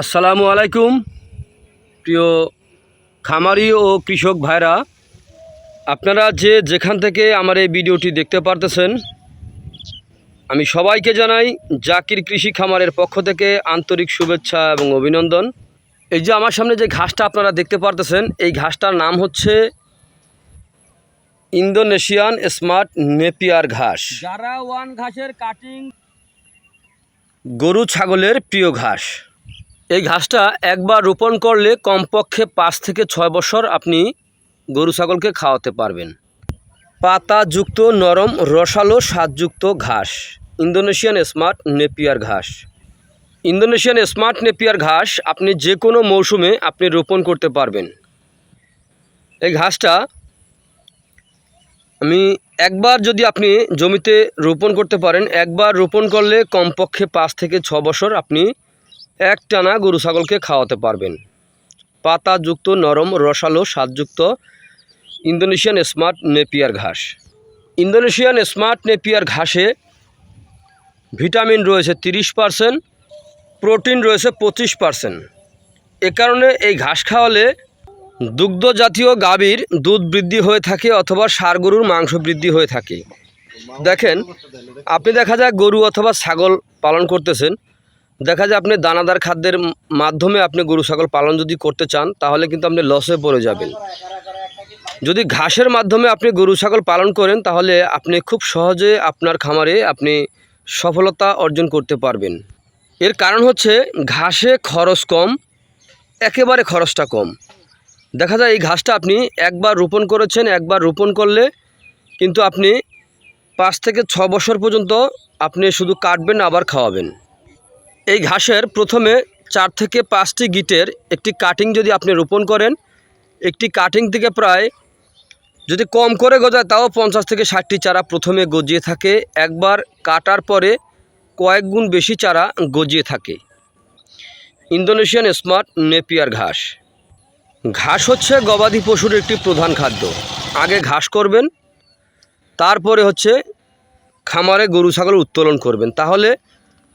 আসসালামু আলাইকুম প্রিয় খামারি ও কৃষক ভাইরা। আপনারা যে যেখান থেকে আমার এই ভিডিওটি দেখতে পারতেছেন আমি সবাইকে জানাই জাকির কৃষি খামারের পক্ষ থেকে আন্তরিক শুভেচ্ছা এবং অভিনন্দন। এই যে আমার সামনে যে ঘাসটা আপনারা দেখতে পারতেছেন এই ঘাসটার নাম হচ্ছে ইন্দোনেশিয়ান স্মার্ট নেপিয়ার ঘাস। যারা ওয়ান ঘাসের কাটিং গরু ছাগলের প্রিয় ঘাস। এই ঘাসটা একবার রোপণ করলে কমপক্ষে পাঁচ থেকে ছয় বছর আপনি গরু ছাগলকে খাওয়াতে পারবেন। পাতাযুক্ত নরম রসালো স্বাদযুক্ত ঘাস। ইন্দোনেশিয়ান স্মার্ট নেপিয়ার ঘাস। ইন্দোনেশিয়ান স্মার্ট নেপিয়ার ঘাস আপনি যে কোনো মৌসুমে আপনি রোপণ করতে পারবেন। এই ঘাসটা আমি একবার যদি আপনি জমিতে রোপণ করতে পারেন, একবার রোপণ করলে কমপক্ষে পাঁচ থেকে ছ বছর আপনি এক টানা গরু ছাগলকে খাওয়াতে পারবেন। পাতাযুক্ত নরম, রসালো, স্বাদযুক্ত ইন্দোনেশিয়ান স্মার্ট নেপিয়ার ঘাস। ইন্দোনেশিয়ান স্মার্ট নেপিয়ার ঘাসে ভিটামিন রয়েছে তিরিশ পারসেন্ট, প্রোটিন রয়েছে পঁচিশ পারসেন্ট। এ কারণে এই ঘাস খাওয়ালে দুগ্ধ জাতীয় গাভীর দুধ বৃদ্ধি হয়ে থাকে অথবা ষাঁড় গরুর মাংস বৃদ্ধি হয়ে থাকে। দেখেন, আপনি দেখা যায় গরু অথবা ছাগল পালন করতেছেন দেখা যায় আপনি দানাদার খাদ্যের মাধ্যমে আপনি গরু, ছাগল পালন যদি করতে চান, তাহলে কিন্তু আপনি লসে পড়ে যাবেন। যদি ঘাসের মাধ্যমে আপনি গরু, ছাগল পালন করেন, তাহলে আপনি খুব সহজে আপনার খামারে আপনি সফলতা অর্জন করতে পারবেন। এর কারণ হচ্ছে, ঘাসে খরচ কম, একেবারে খরচটা কম। দেখা যায় এই ঘাসটা আপনি একবার রোপণ করেছেন, একবার রোপণ করলে কিন্তু আপনি পাঁচ থেকে ছ বছর পর্যন্ত আপনি শুধু কাটবেন, আবার খাওয়াবেন। এই ঘাসের প্রথমে চার থেকে পাঁচটি গিটের একটি কাটিং যদি আপনি রোপণ করেন, একটি কাটিং থেকে প্রায় যদি কম করে গজায়, তাও পঞ্চাশ থেকে ষাটটি চারা প্রথমে গজিয়ে থাকে। একবার কাটার পরে কয়েক গুণ বেশি চারা গজিয়ে থাকে। ইন্দোনেশিয়ান স্মার্ট নেপিয়ার ঘাস। ঘাস হচ্ছে গবাদি পশুর একটি প্রধান খাদ্য। আগে ঘাস করবেন, তারপরে হচ্ছে খামারে গরু ছাগল উত্তোলন করবেন। তাহলে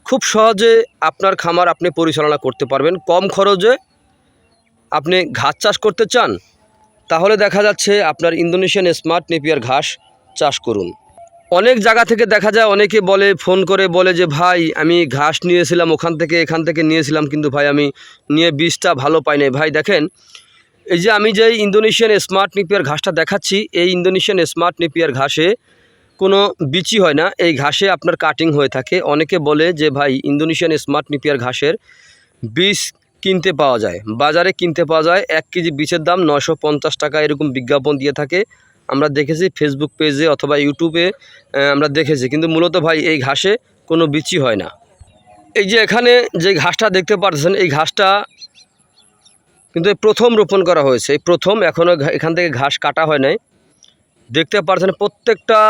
খুব সহজে আপনার খামার আপনি পরিচালনা করতে পারবেন। কম খরচে আপনি ঘাস চাষ করতে চান, তাহলে দেখা যাচ্ছে আপনার ইন্দোনেশিয়ান স্মার্ট নেপিয়ার ঘাস চাষ করুন। অনেক জায়গা থেকে দেখা যায়, অনেকে বলে, ফোন করে বলে যে, ভাই, আমি ঘাস নিয়েছিলাম, ওখান থেকে এখান থেকে নিয়েছিলাম, কিন্তু ভাই, আমি নিয়ে বীজটা ভালো পাই নাই। ভাই, দেখেন, এই যে আমি যে ইন্দোনেশিয়ান স্মার্ট নেপিয়ার ঘাসটা দেখাচ্ছি, এই ইন্দোনেশিয়ান স্মার্ট নেপিয়ার ঘাসে কোনো বিচি হয় না। এই ঘাসে আপনার কাটিং হয়ে থাকে। অনেকে বলে যে, ভাই, ইন্দোনেশিয়ান স্মার্ট নিপিয়ার ঘাসের বীজ কিনতে পাওয়া যায়। বাজারে কিনতে পাওয়া যায়। এক কেজি বীজের দাম নশো পঞ্চাশ টাকা এরকম বিজ্ঞাপন দিয়ে থাকে। আমরা দেখেছি ফেসবুক পেজে অথবা ইউটিউবে আমরা দেখেছি। কিন্তু মূলত ভাই, এই ঘাসে কোনো বিচি হয় না। এই যে এখানে যে ঘাসটা দেখতে পাচ্ছেন এই ঘাসটা কিন্তু প্রথম রোপণ করা হয়েছে। এই প্রথম এখনও এখান থেকে ঘাস কাটা হয় নাই। দেখতে পাচ্ছেন প্রত্যেকটা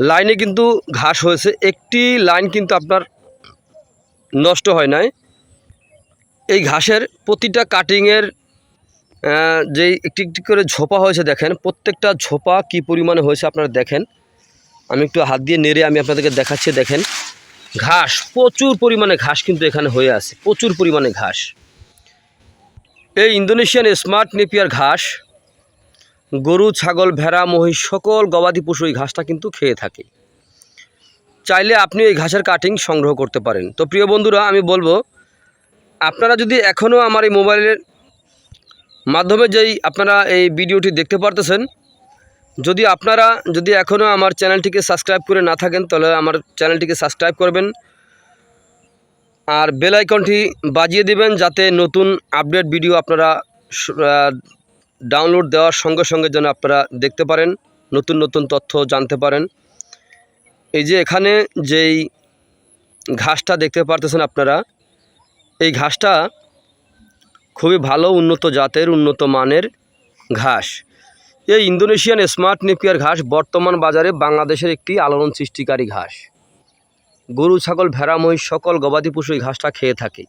লাইনে কিন্তু ঘাস হয়েছে। একটি লাইন কিন্তু আপনার নষ্ট হয় নাই। এই ঘাসের প্রতিটা কাটিংয়ের যে একটি একটি করে ঝোপা হয়েছে দেখেন, প্রত্যেকটা ঝোপা কি পরিমাণে হয়েছে আপনারা দেখেন। আমি একটু হাত দিয়ে নেড়ে আমি আপনাদেরকে দেখাচ্ছি, দেখেন। ঘাস, প্রচুর পরিমাণে ঘাস কিন্তু এখানে হয়ে আছে, প্রচুর পরিমাণে ঘাস। এই ইন্দোনেশিয়ান স্মার্ট নেপিয়ার ঘাস গরু, ছাগল, ভেড়া, মহিষ, সকল গবাদি পশু এই ঘাসটা কিন্তু খেয়ে থাকে। চাইলে আপনি এই ঘাসের কাটিং সংগ্রহ করতে পারেন। তো প্রিয় বন্ধুরা, আমি বলব, আপনারা যদি এখনও আমার এই মোবাইলের মাধ্যমে যেই আপনারা এই ভিডিওটি দেখতে পারতেছেন, যদি আপনারা যদি এখনও আমার চ্যানেলটিকে সাবস্ক্রাইব করে না থাকেন, তাহলে আমার চ্যানেলটিকে সাবস্ক্রাইব করবেন আর বেল আইকনটি বাজিয়ে দিবেন, যাতে নতুন আপডেট ভিডিও আপনারা ডাউনলোড দেওয়ার সঙ্গে সঙ্গে যেন আপনারা দেখতে পারেন, নতুন নতুন তথ্য জানতে পারেন। এই যে এখানে যেই ঘাসটা দেখতে পারতেছেন আপনারা, এই ঘাসটা খুবই ভালো, উন্নত জাতের, উন্নত মানের ঘাস। এই ইন্দোনেশিয়ান স্মার্ট নেপিয়ার ঘাস বর্তমান বাজারে বাংলাদেশের একটি আলোড়ন সৃষ্টিকারী ঘাস। গরু, ছাগল, ভেড়া, মহিষ সকল গবাদি পশু এই ঘাসটা খেয়ে থাকে।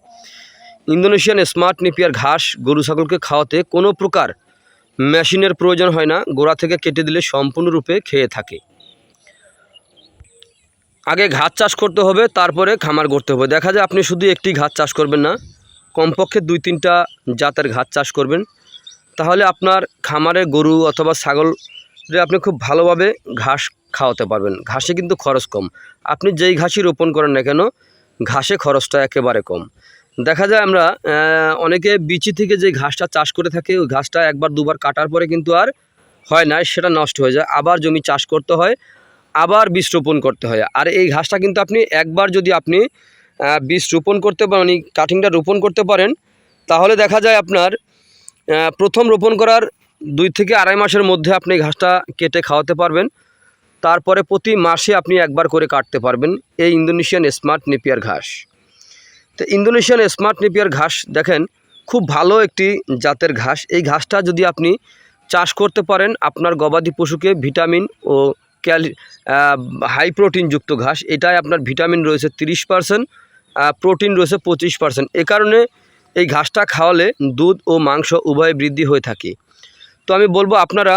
ইন্দোনেশিয়ান স্মার্ট নেপিয়ার ঘাস গরু, ছাগলকে খাওয়াতে কোনো প্রকার মেশিনের প্রয়োজন হয় না, গোড়া থেকে কেটে দিলে সম্পূর্ণরূপে খেয়ে থাকে। আগে ঘাস চাষ করতে হবে, তারপরে খামার করতে হবে। দেখা যায় আপনি শুধু একটি ঘাস চাষ করবেন না, কমপক্ষে দুই তিনটা জাতের ঘাস চাষ করবেন। তাহলে আপনার খামারে গরু অথবা ছাগল আপনি খুব ভালোভাবে ঘাস খাওয়াতে পারবেন। ঘাসে কিন্তু খরচ কম। আপনি যেই ঘাসই রোপণ করেন না কেন, ঘাসে খরচটা একেবারে কম। দেখা যায় আমরা অনেকে বিচি থেকে যে ঘাসটা চাষ করে থাকে, ওই ঘাসটা একবার দুবার কাটার পরে কিন্তু আর হয় না, সেটা নষ্ট হয়ে যায়। আবার জমি চাষ করতে হয়, আবার বীজ রোপণ করতে হয়। আর এই ঘাসটা কিন্তু আপনি একবার যদি আপনি বীজ রোপণ করতে পারেন মানে কাটিংটা রোপণ করতে পারেন, তাহলে দেখা যায় আপনার প্রথম রোপণ করার দুই থেকে আড়াই মাসের মধ্যে আপনি ঘাসটা কেটে খাওয়াতে পারবেন। তারপরে প্রতি মাসে আপনি একবার করে কাটতে পারবেন। এই ইন্দোনেশিয়ান স্মার্ট নেপিয়ার ঘাস। তো ইন্দোনেশিয়ান স্মার্ট নেপিয়ার ঘাস দেখেন, খুব ভালো একটি জাতের ঘাস। এই ঘাসটা যদি আপনি চাষ করতে পারেন, আপনার গবাদি পশুকে ভিটামিন ও ক্যালি হাই প্রোটিনযুক্ত ঘাস। এটায় আপনার ভিটামিন রয়েছে তিরিশ পার্সেন্ট প্রোটিন রয়েছে পঁচিশ পার্সেন্ট। এ কারণে এই ঘাসটা খাওয়ালে দুধ ও মাংস উভয় বৃদ্ধি হয়ে থাকে। তো আমি বলব আপনারা,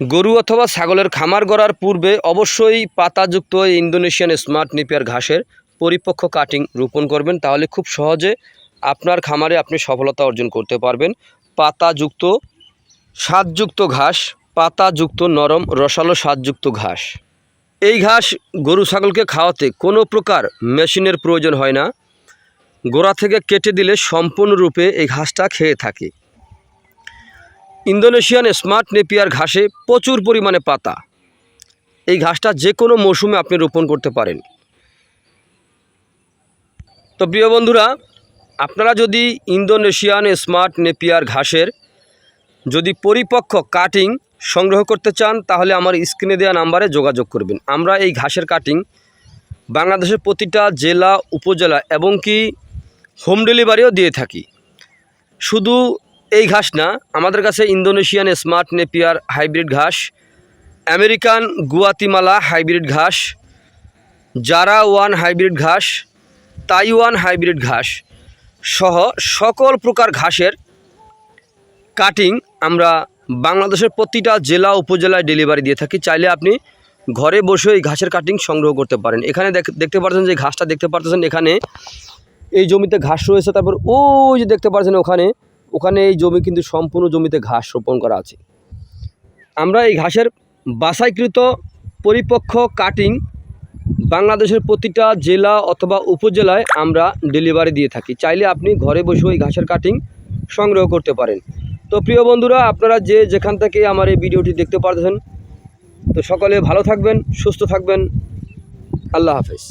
গরু অথবা ছাগলের খামার গড়ার পূর্বে অবশ্যই পাতাযুক্ত ইন্দোনেশিয়ান স্মার্ট নিপিয়ার ঘাসের পরিপক্ক কাটিং রোপণ করবেন, তাহলে খুব সহজে আপনার খামারে আপনি সফলতা অর্জন করতে পারবেন। পাতাযুক্ত স্বাদযুক্ত ঘাস, পাতাযুক্ত নরম, রসালো স্বাদযুক্ত ঘাস। এই ঘাস গরু, ছাগলকে খাওয়াতে কোনো প্রকার মেশিনের প্রয়োজন হয় না। গোড়া থেকে কেটে দিলে সম্পূর্ণরূপে এই ঘাসটা খেয়ে থাকে। ইন্দোনেশিয়ান স্মার্ট নেপিয়ার ঘাসে প্রচুর পরিমাণে পাতা। এই ঘাসটা যে কোনো মৌসুমে আপনি রোপণ করতে পারেন। তো প্রিয় বন্ধুরা, আপনারা যদি ইন্দোনেশিয়ান স্মার্ট নেপিয়ার ঘাসের যদি পরিপক্ক কাটিং সংগ্রহ করতে চান, তাহলে আমার স্ক্রিনে দেওয়া নাম্বারে যোগাযোগ করবেন। আমরা এই ঘাসের কাটিং বাংলাদেশের প্রতিটা জেলা, উপজেলা এবং কি হোম ডেলিভারিও দিয়ে থাকি। শুধু এই ঘাস না, আমাদের কাছে ইন্দোনেশিয়ান স্মার্ট নেপিয়ার হাইব্রিড ঘাস, আমেরিকান গুয়াতিমালা হাইব্রিড ঘাস জারা ওয়ান হাইব্রিড ঘাস তাইওয়ান হাইব্রিড ঘাস সহ সকল প্রকার ঘাসের কাটিং আমরা বাংলাদেশের প্রতিটা জেলা উপজেলায় ডেলিভারি দিয়ে থাকি। চাইলে আপনি ঘরে বসে এই ঘাসের কাটিং সংগ্রহ করতে পারেন। এখানে দেখ- দেখতে পাচ্ছেন যে ঘাসটা দেখতে পাচ্ছেন এখানে। এই জমিতে ঘাস রয়েছে, তারপর ওই যে দেখতে পাচ্ছেন ওখানে। ওখানে এই জমি কিন্তু সম্পূর্ণ জমিতে ঘাস রোপণ করা আছে। আমরা এই ঘাসের বাছাইকৃত পরিপক্ক কাটিং বাংলাদেশের প্রতিটা জেলা অথবা উপজেলায় আমরা ডেলিভারি দিয়ে থাকি। চাইলে আপনি ঘরে বসে ওই ঘাসের কাটিং সংগ্রহ করতে পারেন। তো প্রিয় বন্ধুরা, আপনারা যে যেখান থেকে আমার এই ভিডিওটি দেখতে পারতেছেন তো সকলে ভালো থাকবেন, সুস্থ থাকবেন। আল্লাহ হাফেজ।